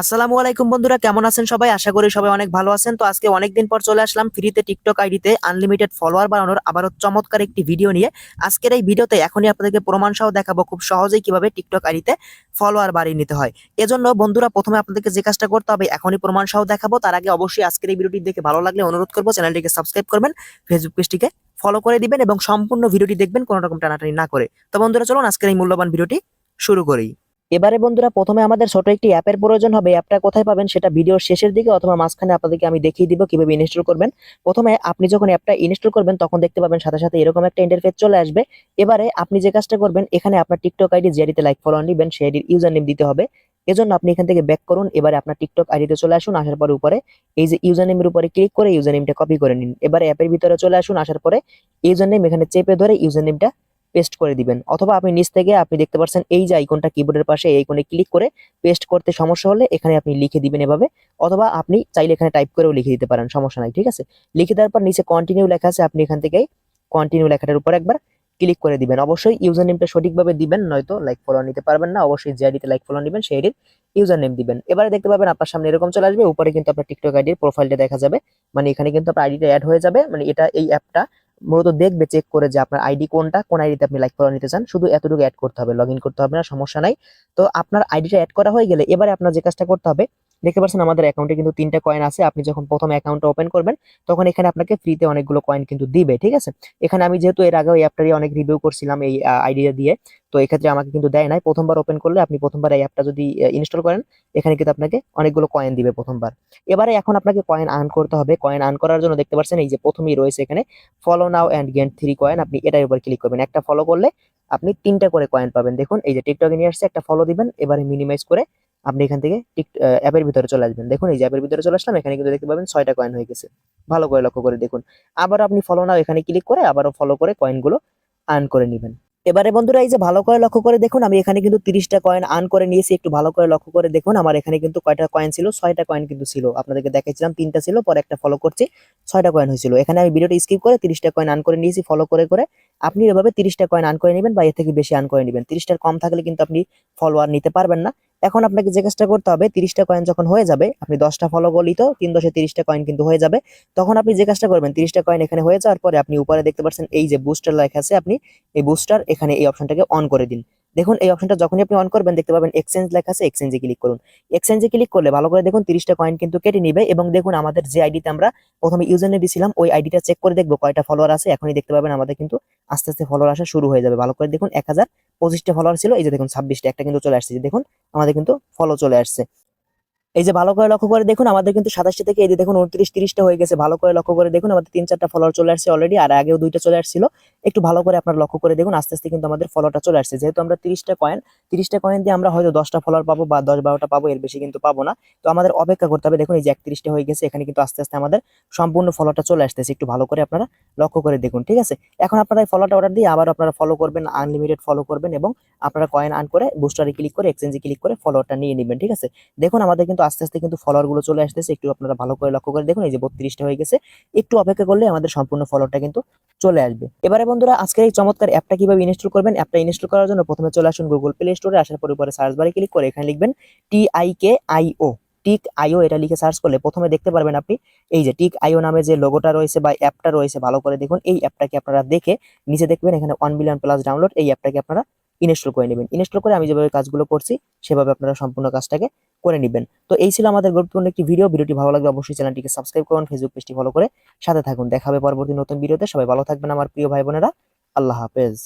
আসসালামু আলাইকুম বন্ধুরা, কেমন আছেন সবাই? আশা করি সবাই অনেক ভালো আছেন। তো আজকে অনেকদিন পর চলে আসলাম ফ্রিতে টিকটক আইডিতে আনলিমিটেড ফলোয়ার বানানোর আবারও চমৎকার একটি ভিডিও নিয়ে। আজকের এই ভিডিওতে এখনই আপনাদেরকে প্রমাণ সহ দেখাবো খুব সহজেই কীভাবে টিকটক আইডিতে ফলোয়ার বাড়িয়ে নিতে হয়। এজন্য বন্ধুরা, প্রথমে আপনাদেরকে যে কাজটা করতে হবে, এখনই প্রমাণ সহ দেখাবো। তার আগে অবশ্যই আজকের এই ভিডিওটি দেখে ভালো লাগলে অনুরোধ করব, চ্যানেলটিকে সাবস্ক্রাইব করবেন ফেসবুক পেজটিকে ফলো করে দিবেন এবং সম্পূর্ণ ভিডিওটি দেখবেন কোনো রকম টানাটানি না করে। তো বন্ধুরা, চলুন আজকের এই মূল্যবান ভিডিওটি শুরু করি। এবারে বন্ধুরা প্রথমে আমাদের ছোট একটি অ্যাপের প্রয়োজন হবে, অ্যাপটা কোথায় পাবেন সেটা ভিডিওর শেষের দিকে অথবা মাঝখানে আপনাদেরকে আমি দেখিয়ে দিব কীভাবে ইনস্টল করবেন। প্রথমে আপনি যখন অ্যাপটা ইনস্টল করবেন তখন দেখতে পাবেন সাথে সাথে এরকম একটা ইন্টারফেস চলে আসবে। এবারে আপনি যে কাজটা করবেন, এখানে আপনার টিকটক আইডি যে আইডিতে লাইক ফলো নেবেন, সেই আইডির ইউজার নেম দিতে হবে। এজন্য আপনি এখান থেকে ব্যাক করুন, এবারে আপনার টিকটক আইডিতে চলে আসুন, আসার পরে উপরে এই যে ইউজার নেমের উপরে ক্লিক করে ইউজার নেমটা কপি করে নিন। এবারে অ্যাপের ভিতরে চলে আসুন, আসার পরে ইউজার নেম এখানে চেপে ধরে ইউজার নেমটা পেস্ট করে দিবেন। অথবা আপনি নিচ থেকে আপনি দেখতে পাচ্ছেন এই যে আইকনটা কিবোর্ডের পাশে, এই আইকনে ক্লিক করে পেস্ট করতে সমস্যা হলে এখানে আপনি লিখে দিবেন এভাবে। অথবা আপনি চাইলে এখানে টাইপ করেও লিখে দিতে পারেন, সমস্যা নাই, ঠিক আছে? লিখে দেওয়ার পর নিচে কন্টিনিউ লেখা আছে, আপনি এখান থেকে কন্টিনিউ লেখাটার উপর একবার ক্লিক করে দিবেন। অবশ্যই ইউজার নেমটা সঠিকভাবে দিবেন, নয়তো লাইক ফলো নিতে পারবেন না। অবশ্যই যে আইডিতে লাইক ফলো নেবেন, সেই আইডির ইউজার নেম দিবেন। এবারে দেখতে পাবেন আপনার সামনে এরকম চলে আসবে। উপরে কিন্তু আপনার টিকটক আইডির প্রোফাইলটা দেখা যাবে। মানে এখানে কিন্তু আপনার আইডিটা অ্যাড হয়ে যাবে। মানে এটা এই অ্যাপটা মূলত দেখবে চেক করে যে আপনার আইডি কোনটা, কোন আইডিতে আপনি লাইক ফলো নিতে চান। শুধু এতটুকু অ্যাড করতে হবে লগ করতে হবে না সমস্যা নাই। তো আপনার আইডিটা অ্যাড করা হয়ে গেলে এবারে আপনার যে কাজটা করতে হবে দেখতে পাচ্ছেন আমাদের অ্যাকাউন্টে কিন্তু তিনটা কয়েন আছে। আপনি যখন প্রথম অ্যাকাউন্টটা ওপেন করবেন, তখন এখানে আপনাকে ফ্রিতে অনেকগুলো কয়েন কিন্তু দিবে, ঠিক আছে? এখানে আমি যেহেতু এর আগে ওই অ্যাপটারই অনেক রিভিউ করছিলাম এই আইডিয়া দিয়ে, তো এক্ষেত্রে আমাকে কিন্তু দেয় নাই। প্রথমবার ওপেন করলে আপনি প্রথমবার এই অ্যাপটা যদি ইনস্টল করেন, এখানে কিন্তু আপনাকে অনেকগুলো কয়েন দিবে প্রথমবার। এবারে এখন আপনাকে কয়েন আর্ন করতে হবে। কয়েন আর্ন করার জন্য দেখতে পাচ্ছেন এই যে প্রথমেই রয়েছে এখানে follow now and gain three coin আপনি এটার উপর ক্লিক করবেন। একটা ফলো করলে আপনি তিনটা করে কয়েন পাবেন। দেখুন, এই যে টিকটকে নিয়ে আসছে, একটা ফলো দিবেন। এবারে মিনিমাইজ করে আপনি এখান থেকে টিক অ্যাপের ভিতরে চলে আসবেন। দেখুন, এই যে অ্যাপের ভিতরে চলে আসলাম, এখানে কিন্তু দেখতে পাবেন ছয়টা কয়েন হয়ে গেছে। ভালো করে লক্ষ্য করে দেখুন। আবার আপনি ফলো নাও এখানে ক্লিক করে আবারও ফলো করে কয়েনগুলো আর্ন করে নেবেন। এবারে বন্ধুরা, এই যে ভালো করে লক্ষ্য করে দেখুন, আমি এখানে কিন্তু তিরিশটা কয়েন আর্ন করে নিয়েছি। একটু ভালো করে লক্ষ্য করে দেখুন, আমার এখানে কিন্তু কয়টা কয়েন ছিল? ছয়টা কয়েন কিন্তু ছিল। আপনাদেরকে দেখাচ্ছিলাম তিনটা ছিল, পরে একটা ফলো করছি, ছয়টা কয়েন হয়েছিল। এখানে আমি ভিডিওটা স্কিপ করে তিরিশটা কয়েন আর্ন করে নিয়েছি ফলো করে করে আপনি এভাবে তিরিশটা কয়েন আর্ন করে নেবেন বা এর থেকে বেশি আর্ন করে নেবেন। তিরিশটার কম থাকলে কিন্তু আপনি ফলোয়ার নিতে পারবেন না। এখন আপনাকে যে কাজটা করতে হবে, তিরিশটা কয়েন যখন হয়ে যাবে, আপনি দশটা ফলো করলি তো তিন দশে তিরিশটা কয়েন কিন্তু হয়ে যাবে। তখন আপনি যে কাজটা করবেন, তিরিশটা কয়েন এখানে হয়ে যাওয়ার পরে আপনি উপরে দেখতে পাচ্ছেন, এই যে বুস্টার লেখা আছে, আপনি এই বুস্টার এখানে এই অপশনটাকে অন করে দিন। দেখুন, এই অপশনটা যখনই আপনি অন করবেন, দেখতে পাবেন এক্সচেঞ্জ লেখা আছে এক্সচেঞ্জে ক্লিক করুন। এক্সচেঞ্জে ক্লিক করলে ভালো করে দেখুন তিরিশটা কয়েন কিন্তু কেটে নিবে এবং দেখুন আমাদের যে আইডিতে আমরা প্রথমে ইউজার নেম দিয়েছিলাম ওই আইডিটা চেক করে দেখব কয়টা ফলোয়ার আছে। এখনই দেখতে পাবেন আমাদের কিন্তু আস্তে আস্তে ফলোয়ার আসা শুরু হয়ে যাবে। ভালো করে দেখুন এক হাজার পঁচিশটা ফলোয়ার ছিল, এই যে দেখুন ছাব্বিশটা, একটা কিন্তু চলে আসছে। দেখুন, আমাদের কিন্তু ফলো চলে আসছে। এই যে ভালো করে লক্ষ্য করে দেখুন, আমাদের কিন্তু সাতাশটা থেকে এই যে দেখুন উনত্রিশ, তিরিশটা হয়ে গেছে। ভালো করে লক্ষ্য করে দেখুন, আমাদের তিন চারটা ফলোয়ার চলে আসছে অলরেডি আর আগেও দুইটা চলে আসছিল। একটু ভালো করে আপনার লক্ষ্য করে দেখুন, আস্তে আস্তে কিন্তু আমাদের ফলোটা চলে আসছে। যেহেতু আমরা তিরিশটা কয়েন তিরিশটা কয়েন দিয়ে আমরা হয়তো দশটা ফলোয়ার পাবো বা দশ, বারোটা পাবো, এর বেশি কিন্তু পাবো না। তো আমাদের অপেক্ষা করতে হবে। দেখুন, এই যে একত্রিশটা হয়ে গেছে, এখানে কিন্তু আস্তে আস্তে আমাদের সম্পূর্ণ ফলোটা চলে আসতেছে। একটু ভালো করে আপনারা লক্ষ্য করে দেখুন, ঠিক আছে? এখন আপনারা এই ফলোটা অর্ডার দিয়ে আবার আপনারা ফলো করবেন আনলিমিটেড ফলো করবেন এবং আপনারা কয়েন আন করে বুস্টারে ক্লিক করে এক্সচেঞ্জে ক্লিক করে ফলোটা নিয়ে নেবেন, ঠিক আছে? দেখুন, আমাদের কিন্তু আস্তে আস্তে কিন্তু ফলোয়ারগুলো চলে আসতেছে। একটু আপনারা ভালো করে লক্ষ্য করে দেখুন, এই যে বত্রিশটা হয়ে গেছে। একটু অপেক্ষা করলে আমাদের সম্পূর্ণ ফলোটা কিন্তু চলে আসবে। এবারে বন্ধুরা, আজকের এই চমৎকার অ্যাপটা কীভাবে ইনস্টল করবেন? অ্যাপটা ইনস্টল করার জন্য প্রথমে চলে আসুন গুগল প্লে স্টোরে আসার পরে উপরে সার্চ বারে ক্লিক করে এখানে লিখবেন T I K I O Tikio এটা লিখে সার্চ করলে প্রথমে দেখতে পারবেন আপনি এই যে টিক আইও নামে যে লোগোটা রয়েছে বা অ্যাপটা রয়েছে, ভালো করে দেখুন। এই অ্যাপটাকে আপনারা দেখে নিচে দেখবেন এখানে ওয়ান বিলিয়ন প্লাস ডাউনলোড এই অ্যাপটাকে আপনারা ইনস্টল করে নেবেন। ইনস্টল করে আমি যেভাবে কাজগুলো করছি, সেভাবে আপনারা সম্পূর্ণ কাজটাকে করে নেবেন। তো এই ছিল আমাদের গুরুত্বপূর্ণ একটি ভিডিও ভিডিওটি ভালো লাগলে অবশ্যই চ্যানেলটিকে সাবস্ক্রাইব করুন ফেসবুক পেজটি ফলো করে সাথে থাকুন। দেখাবে পরবর্তী নতুন ভিডিওতে সবাই ভালো থাকবেন আমার প্রিয় ভাই বোনেরা। আল্লাহ হাফেজ।